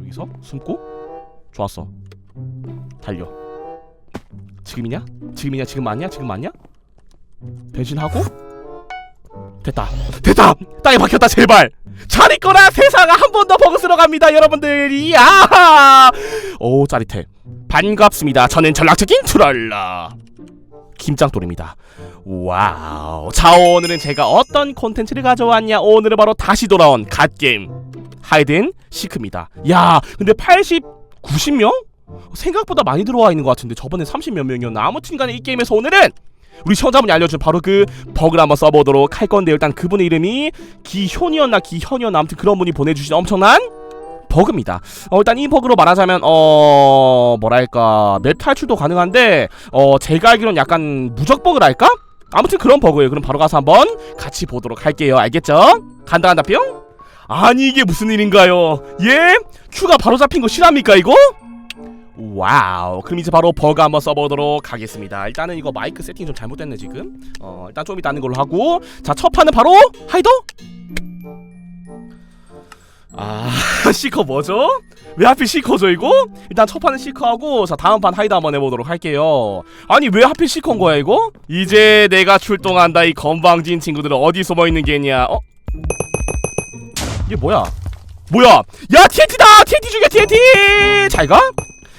여기서 숨고 좋았어. 달려. 지금이냐? 지금이냐? 지금 맞냐? 지금 맞냐? 변신하고 됐다. 됐다! 땅에 박혔다 제발! 잘 있거라! 세상아 한번 더 버그스러 갑니다 여러분들 야! 오 짜릿해. 반갑습니다. 저는 전략적인 트랄라. 김짱돌입니다. 와우. 자 오늘은 제가 어떤 콘텐츠를 가져왔냐? 오늘은 바로 다시 돌아온 갓게임. 하이든 시크입니다 야 근데 80 90명? 생각보다 많이 들어와 있는 것 같은데 저번에 30몇 명이었나 아무튼 간에 이 게임에서 오늘은 우리 시청자분이 알려준 바로 그 버그를 한번 써보도록 할 건데 일단 그분의 이름이 기현이었나 기현이었나 아무튼 그런 분이 보내주신 엄청난 버그입니다. 어, 일단 이 버그로 말하자면 어 뭐랄까 맵 탈출도 가능한데 어 제가 알기로는 약간 무적 버그랄까? 아무튼 그런 버그예요. 그럼 바로 가서 한번 같이 보도록 할게요. 알겠죠? 간다 뿅? 아니 이게 무슨 일인가요? 예? 큐가 바로 잡힌 거 실합니까 이거? 와우 그럼 이제 바로 버그 한번 써보도록 하겠습니다 일단은 이거 마이크 세팅 좀 잘못됐네 지금 어 일단 좀 이따 하는 걸로 하고 자 첫 판은 바로 하이더 아 시커 뭐죠? 왜 하필 시커죠 이거? 일단 첫 판은 시커하고 자 다음 판 하이더 한번 해보도록 할게요 아니 왜 하필 시커인 거야 이거? 이제 내가 출동한다 이 건방진 친구들은 어디 숨어있는 게냐 어? 이게 뭐야? 뭐야? 야 TNT다! TNT 죽여 TNT! 잘가?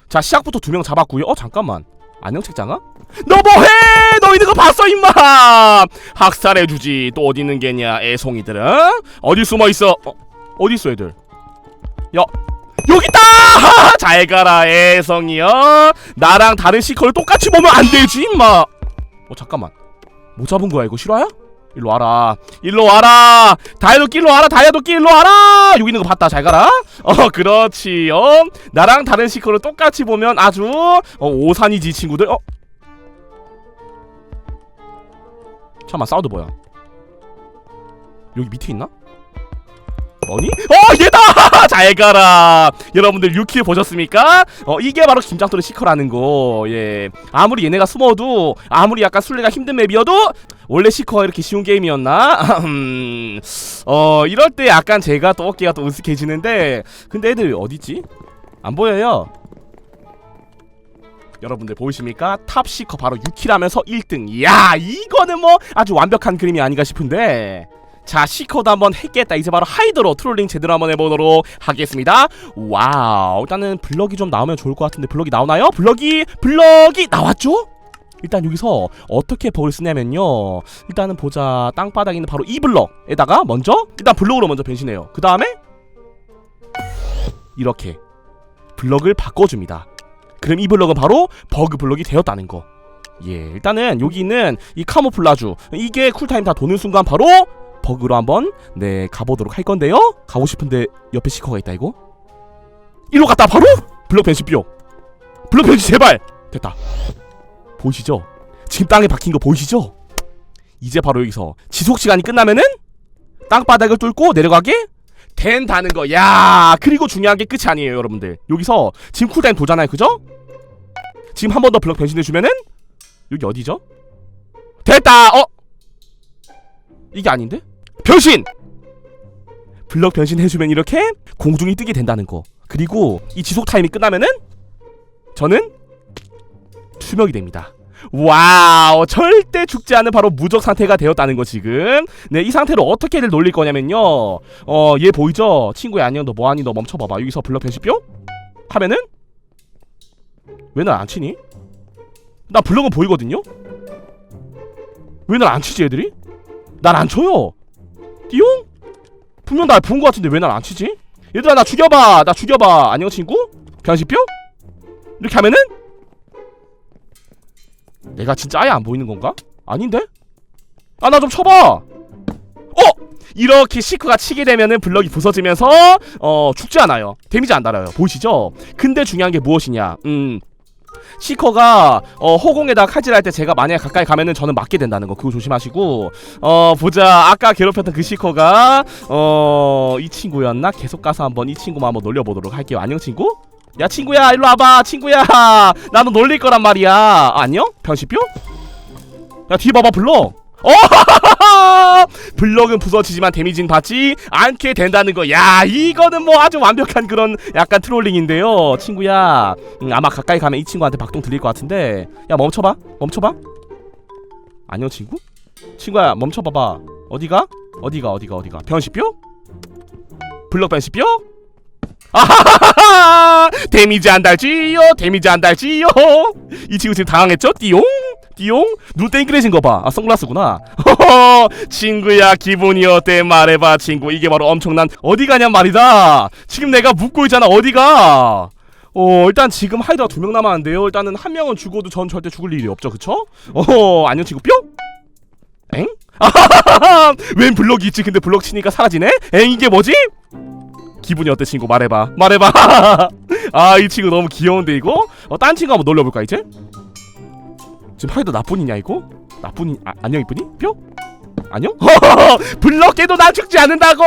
자 시작부터 두 명 잡았고요. 어 잠깐만. 안녕 책장아? 너 뭐해? 너 있는 거 봤어 임마! 학살해주지. 또 어디 있는 게냐 애송이들은? 어디 숨어 있어? 어, 어디 있어 애들? 야 여기 있다! 잘 가라 애송이여. 나랑 다른 시커를 똑같이 보면 안 되지 임마! 어 잠깐만. 뭐 잡은 거야 이거? 실화야? 일로 와라. 일로 와라. 다이도끼 일로 와라. 다이도끼 일로 와라. 여기 있는 거 봤다. 잘 가라. 어 그렇지. 어? 나랑 다른 시커를 똑같이 보면 아주 어, 오산이지 친구들. 어? 잠깐만 사우드 뭐야? 여기 밑에 있나? 뭐니? 어 얘다 잘 가라 여러분들 유키 보셨습니까? 어 이게 바로 김장돌의 시커라는 거예 아무리 얘네가 숨어도 아무리 약간 술래가 힘든 맵이어도 원래 시커가 이렇게 쉬운 게임이었나? 음, 어 이럴 때 약간 제가 또 어깨가 또 으쓱해지는데 근데 애들 어디있지? 안 보여요 여러분들 보이십니까? 탑 시커 바로 6킬하면서 1등 이야 이거는 뭐 아주 완벽한 그림이 아닌가 싶은데 자 시커도 한번 했겠다. 이제 바로 하이드로 트롤링 제대로 한번 해보도록 하겠습니다. 와우 일단은 블럭이 좀 나오면 좋을 것 같은데 블럭이 나오나요? 블럭이 블럭이 나왔죠? 일단 여기서 어떻게 버그를 쓰냐면요. 일단은 보자. 땅바닥에 있는 바로 이 블럭에다가 먼저 일단 블럭으로 먼저 변신해요. 그 다음에 이렇게 블럭을 바꿔줍니다. 그럼 이 블럭은 바로 버그 블럭이 되었다는 거. 예, 일단은 여기 있는 이 카모플라주 이게 쿨타임 다 도는 순간 바로 버그로 한번 네 가보도록 할 건데요. 가고 싶은데 옆에 시커가 있다 이거. 일로 갔다 바로 블럭 변신 뿅. 블럭 변신 제발 됐다. 보이시죠? 지금 땅에 박힌 거 보이시죠? 이제 바로 여기서 지속 시간이 끝나면은 땅바닥을 뚫고 내려가게 된다는 거. 야 그리고 중요한 게 끝이 아니에요, 여러분들. 여기서 지금 쿨타임 도잖아요, 그죠? 지금 한 번 더 블럭 변신해 주면은 여기 어디죠? 됐다. 어? 이게 아닌데? 변신! 블럭 변신해주면 이렇게 공중이 뜨게 된다는 거. 그리고 이 지속 타임이 끝나면은 저는 투명이 됩니다. 와우 절대 죽지 않은 바로 무적 상태가 되었다는 거 지금. 네 이 상태로 어떻게들 놀릴 거냐면요. 어 얘 보이죠? 친구야 안녕. 너 뭐하니? 너 멈춰봐봐. 여기서 블럭 변신 뿅! 하면은 왜 날 안 치니? 나 블럭은 보이거든요? 왜 날 안 치지 애들이? 날 안 쳐요. 띠용? 분명 날 본 것 같은데 왜 날 안 치지? 얘들아 나 죽여봐. 나 죽여봐. 안녕 친구? 변신뿅? 이렇게 하면은 내가 진짜 아예 안 보이는 건가? 아닌데? 아 나 좀 쳐봐. 어! 이렇게 시크가 치게 되면은 블럭이 부서지면서 어 죽지 않아요. 데미지 안 달아요. 보이시죠? 근데 중요한 게 무엇이냐? 음 시커가 어, 허공에다 칼질할 때 제가 만약에 가까이 가면은 저는 맞게 된다는 거. 그거 조심하시고. 어 보자. 아까 괴롭혔던 그 시커가 어 이 친구였나? 계속 가서 한번 이 친구만 한번 놀려보도록 할게요. 안녕 친구? 야 친구야 일로 와봐. 친구야. 나도 놀릴 거란 말이야. 아, 안녕? 변시뿅 야 뒤에 봐봐 블럭 어! 블럭은 부서지지만 데미지는 받지 않게 된다는 거. 야, 이거는 뭐 아주 완벽한 그런 약간 트롤링인데요. 친구야. 음, 아마 가까이 가면 이 친구한테 박동 들릴 것 같은데. 야, 멈춰봐. 멈춰봐. 안녕, 친구? 친구야, 멈춰봐봐. 어디가? 어디가, 어디가, 어디가? 변시뼈? 블럭 변시뼈? 아하하하! 데미지 안 달지요, 데미지 안 달지요. 이 친구 지금 당황했죠? 띠용? 띠용? 눈 땡그레진 거 봐. 아, 선글라스구나. 허허, 친구야, 기분이 어때? 말해봐, 친구. 이게 바로 엄청난 어디 가냐 말이다. 지금 내가 묻고 있잖아, 어디가? 어, 일단 지금 하이드가 두 명 남았는데요. 일단은 한 명은 죽어도 전 절대 죽을 일이 없죠, 그쵸? 어, 안녕, 친구 뿅? 엥? 웬 블럭이 있지? 근데 블럭 치니까 사라지네? 엥, 이게 뭐지? 기분이 어때, 친구? 말해봐. 말해봐. 아, 이 친구 너무 귀여운데, 이거? 어, 딴 친구 한번 놀려볼까, 이제? 지금 하이드 나뿐이냐 이거? 나뿐이 아, 안녕 이쁘니? 뿅? 안녕? 블럭 깨도 난 죽지 않는다고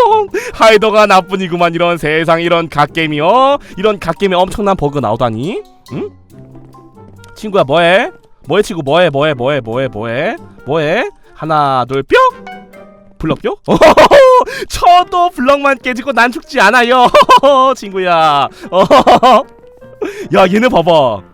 하이더가 나뿐이구만 이런 세상 이런 갓게임이요 이런 갓게임에 엄청난 버그 나오다니 응? 친구야 뭐해? 뭐해 친구 뭐해 뭐해 뭐해 뭐해 뭐해 뭐해? 하나 둘 뿅! 블럭 뿅? 쳐도 블럭만 깨지고 난 죽지 않아요 친구야 야 얘네 봐봐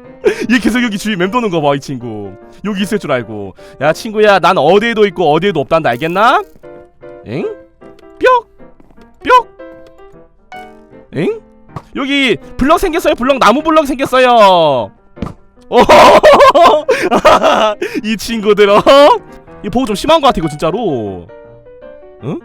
기 계속 여기 주위 맴도는 거 봐 이 친구 여기 있을 줄 알고 야 친구야 난 어디에도 있고 어디에도 없단다 알겠나? 엥? 뿅? 뿅? 엥? 여기 블럭 생겼어요 블럭 나무 블럭 생겼어요 이 친구들 어? 이 보고 좀 심한 것 같아 이거 진짜로 응?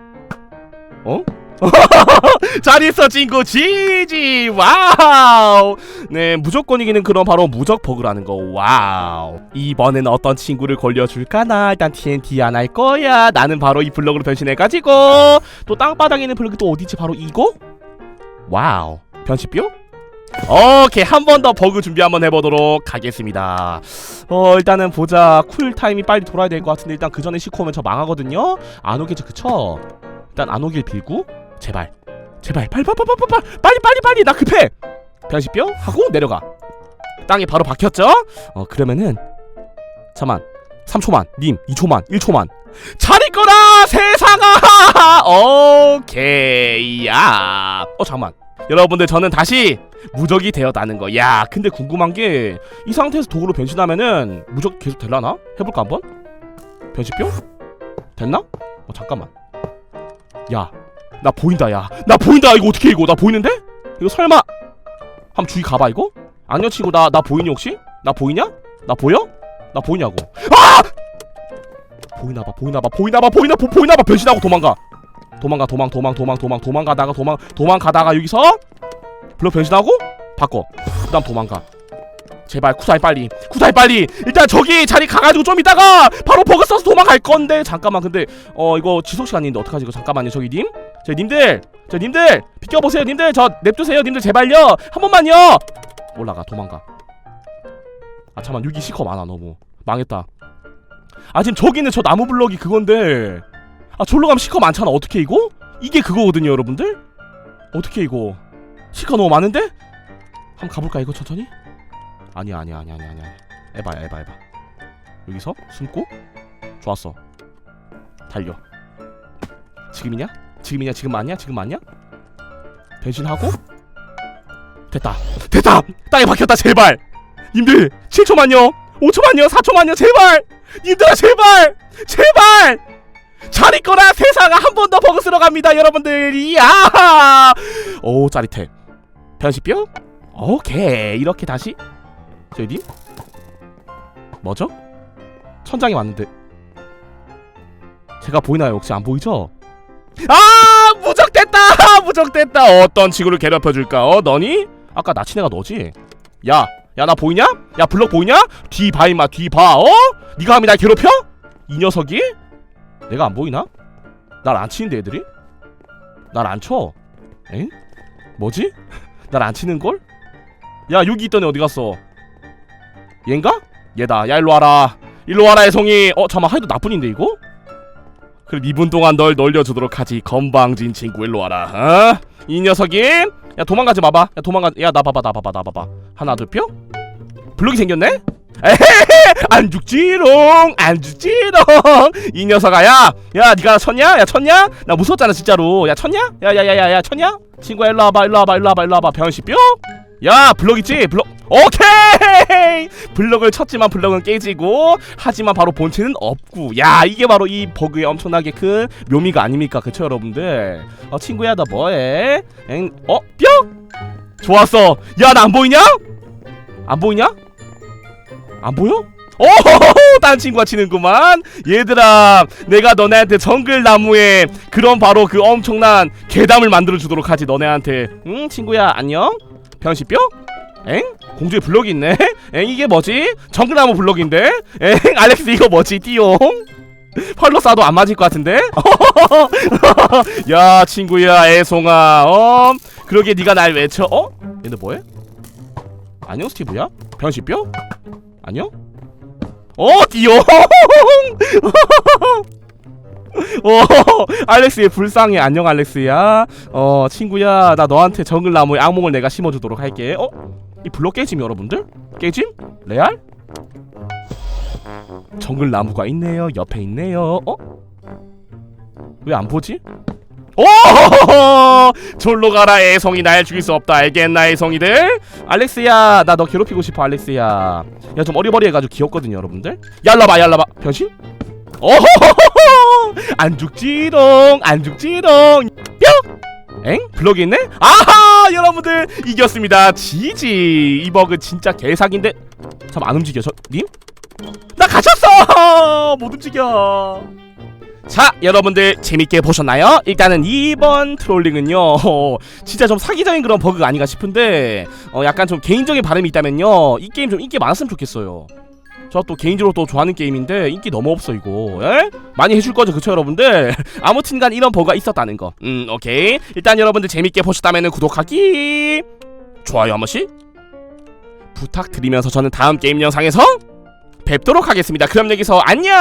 어? 잘 있어 친구. 지지. 와우. 네 무조건 이기는 그런 바로 무적 버그라는 거. 와우. 이번엔 어떤 친구를 걸려줄까나? 일단 TNT 안 할 거야. 나는 바로 이 블럭으로 변신해가지고. 또 땅바닥에 있는 블럭이 또 어디지? 바로 이거? 와우. 변신뼈? 오케이 한 번 더 버그 준비 한번 해보도록 하겠습니다. 어 일단은 보자. 쿨타임이 빨리 돌아야 될 것 같은데 일단 그 전에 시코 오면 저 망하거든요. 안 오겠죠? 그쵸? 일단 안 오길 빌고 제발 제발 빨리 빨리 빨리 빨리 빨리 빨리 빨리 나 급해 변신뼈 하고 내려가 땅에 바로 박혔죠? 어 그러면은 잠만 3초만 님 2초만 1초만 잘 있거라 세상아 오케이 야 어 잠만 여러분들 저는 다시 무적이 되었다는 거. 야, 근데 궁금한 게 이 상태에서 도구로 변신하면은 무적 계속 될라나? 해볼까 한번? 변신뿅? 됐나? 어 잠깐만. 야, 나 보인다. 야, 나 보인다. 이거 어떻게 이거? 나 보이는데? 이거 설마? 한번 주위 가봐 이거? 안녕 친구 나 나 보이니 혹시? 나 보이냐? 나 보여? 나 보이냐고? 아! 보이나봐 보이나봐 보이나봐 보이나 보, 보이나봐 변신하고 도망가. 도망가 도망 도망 도망 도망 도망가다가 도망 도망가다가 여기서 블럭 변신하고 바꿔 그 다음 도망가 제발 쿠사이 빨리. 쿠사이 빨리. 일단 저기 자리 가가지고 좀 이따가 바로 버그 써서 도망갈 건데. 잠깐만 근데 어 이거 지속 시간인데 어떡하지 이거? 잠깐만요 저기 님. 저기 님들 저 님들 비켜보세요 님들. 저 냅두세요 님들 제발요. 한 번만요. 올라가 도망가. 아 잠만 여기 시커 많아 너무. 망했다. 아 지금 저기 있는 저 나무 블럭이 그건데. 아 졸로 가면 시커 많잖아. 어떻게 이거? 이게 그거거든요 여러분들. 어떻게 이거? 시커 너무 많은데? 한번 가볼까 이거 천천히? 아니야 아니야 아니야 아니야 아니야. 에바야 에바 에바. 여기서 숨고? 좋았어. 달려. 지금이냐? 지금이냐? 지금 맞냐? 지금 맞냐? 변신하고? 됐다. 됐다! 땅에 박혔다 제발! 님들 7초만요! 5초만요! 4초만요! 제발! 님들아 제발! 제발! 잘 있거라! 세상아 한번 더 버그 쓰러 갑니다 여러분들 이야 오 짜릿해. 변신뼈 오케이. 이렇게 다시 저희님 뭐죠? 천장이 왔는데 제가 보이나요 혹시 안 보이죠? 아 무적됐다 무적됐다 어떤 친구를 괴롭혀줄까 어 너니? 아까 나친 애가 너지? 야 야 나 보이냐? 야 블럭 보이냐? 뒤 봐 임마 뒤 봐 어? 니가 감히 날 괴롭혀? 이 녀석이? 내가 안 보이나? 날 안 치는데 애들이? 날 안 쳐. 엥? 뭐지? 날 안 치는 걸? 야 여기 있던 애 어디 갔어? 얘인가? 얘다. 야 일로 와라. 일로 와라 애송이. 어 잠만 하이도 나뿐인데 이거? 그럼 2분 동안 널 놀려주도록 하지 건방진 친구 일로 와라. 어? 이 녀석이 야 도망가지 마봐. 야 도망가. 야 나 봐봐 나 봐봐 나 봐봐. 하나 둘 뿅. 블록이 생겼네? 에헤헤 안 죽지롱 안 죽지롱 이 녀석아 야야 니가 나 쳤냐 야 쳤냐 나 무서웠잖아 진짜로 야 쳤냐 야야야야야 쳤냐 친구야 일로 와봐 일로 와봐 일로 와봐 일로 와봐 병신 뿅 야 블럭 있지? 블럭. 오케이! 블럭을 쳤지만 블럭은 깨지고 하지만 바로 본체는 없고. 야 이게 바로 이 버그의 엄청나게 큰 묘미가 아닙니까? 그쵸 여러분들? 어 친구야 너 뭐해? 엥 어 뿅! 좋았어. 야 나 안 보이냐? 안 보이냐? 안 보여? 오호호호! 딴 친구가 치는구만. 얘들아 내가 너네한테 정글 나무에 그런 바로 그 엄청난 계담을 만들어 주도록 하지 너네한테. 응 친구야 안녕 변시뼈? 엥? 공주의 블럭이 있네? 엥 이게 뭐지? 정글나무 블럭인데? 엥 알렉스 이거 뭐지 띠용? 펄로 쏴도 안 맞을 것 같은데? 야 친구야 애송아 어? 그러게 네가 날 외쳐 어? 얘들 뭐해? 안녕 스티브야? 변시뼈? 안녕? 어 띠용 어 알렉스의 불쌍해 안녕 알렉스야 어 친구야 나 너한테 정글 나무에 악몽을 내가 심어주도록 할게 어? 이 블록 깨짐 여러분들? 깨짐? 레알? 정글 나무가 있네요 옆에 있네요 어? 왜 안 보지? 오! 졸로 가라 애송이 날 죽일 수 없다 알겠나 애송이들? 알렉스야 나 너 괴롭히고 싶어 알렉스야 야 좀 어리버리해가지고 귀엽거든요 여러분들 얄라봐 얄라봐 변신? 오호호호호 안 죽지롱 안 죽지롱. 뿅 엥? 블럭이 있네? 아하! 여러분들 이겼습니다. 지지. 이 버그 진짜 개사기인데. 잠안 움직여 저 님? 나 갇혔어! 못 움직여. 자 여러분들 재밌게 보셨나요? 일단은 이번 트롤링은요 어, 진짜 좀 사기적인 그런 버그가 아닌가 싶은데 어, 약간 좀 개인적인 바람이 있다면요 이 게임 좀 인기 많았으면 좋겠어요 저 또 개인적으로 또 좋아하는 게임인데 인기 너무 없어 이거. 에? 많이 해줄 거죠 그쵸 여러분들? 아무튼간 이런 버그가 있었다는 거음 오케이. 일단 여러분들 재밌게 보셨다면 구독하기. 좋아요 한 번씩 부탁드리면서 저는 다음 게임 영상에서 뵙도록 하겠습니다. 그럼 여기서 안녕